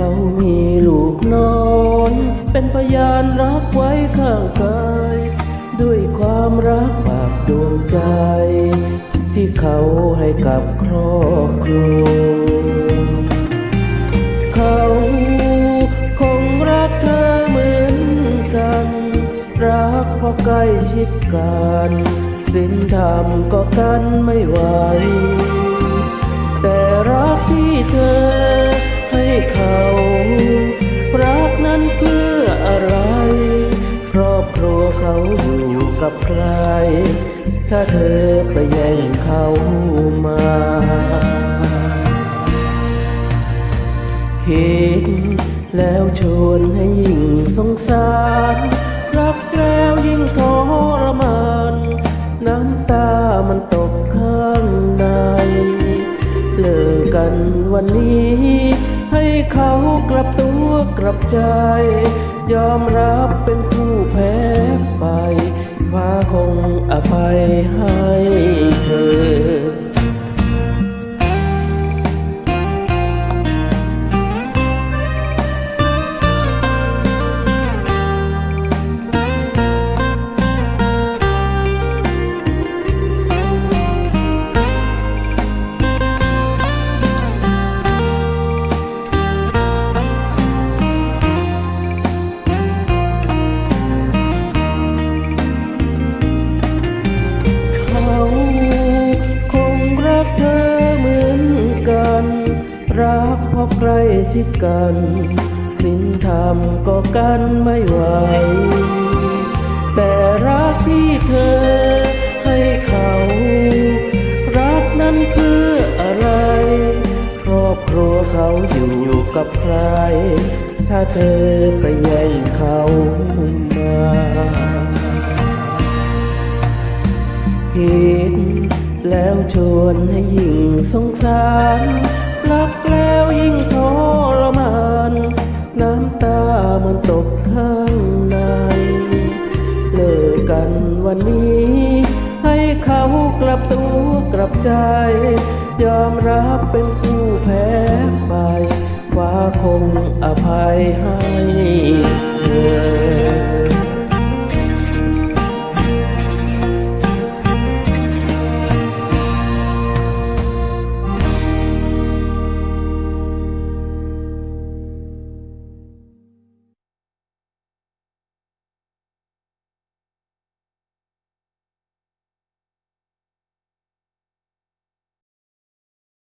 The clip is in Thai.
เขามีลูกน้อย เป็นพยานรักไว้ข้างกาย ด้วยความรักปากดวงใจ ที่เขาให้กับครอบครัวเขาคงรักเธอเหมือนกัน รักเพราะใกล้ชิดกัน สินธรรมก็กันไม่ไหว กับใคร ถ้าเธอไปแย่งเขามาคิดแล้วชวนให้ยิ่งสงสาร รักแล้วยิ่งทรมาน น้ำตามันตกข้างใน เลิกกันวันนี้ ให้เขากลับตัวกลับใจ ยอมรับเป็นผู้แพ้ไปะใกล้ชิดกันสินธรรมก็กันไม่ไหว แต่รักที่เธอให้เขา รักนั้นเพื่ออะไร ครอบครัวเขาอยู่กับใคร ถ้าเธอไปแย่งเขามาคิดแล้วชวนให้ยิ่งสงสารรักแล้วยิ่งท กลับใจ ยอมรับเป็นผู้แพ้ไปฟ้าคงอภัยให้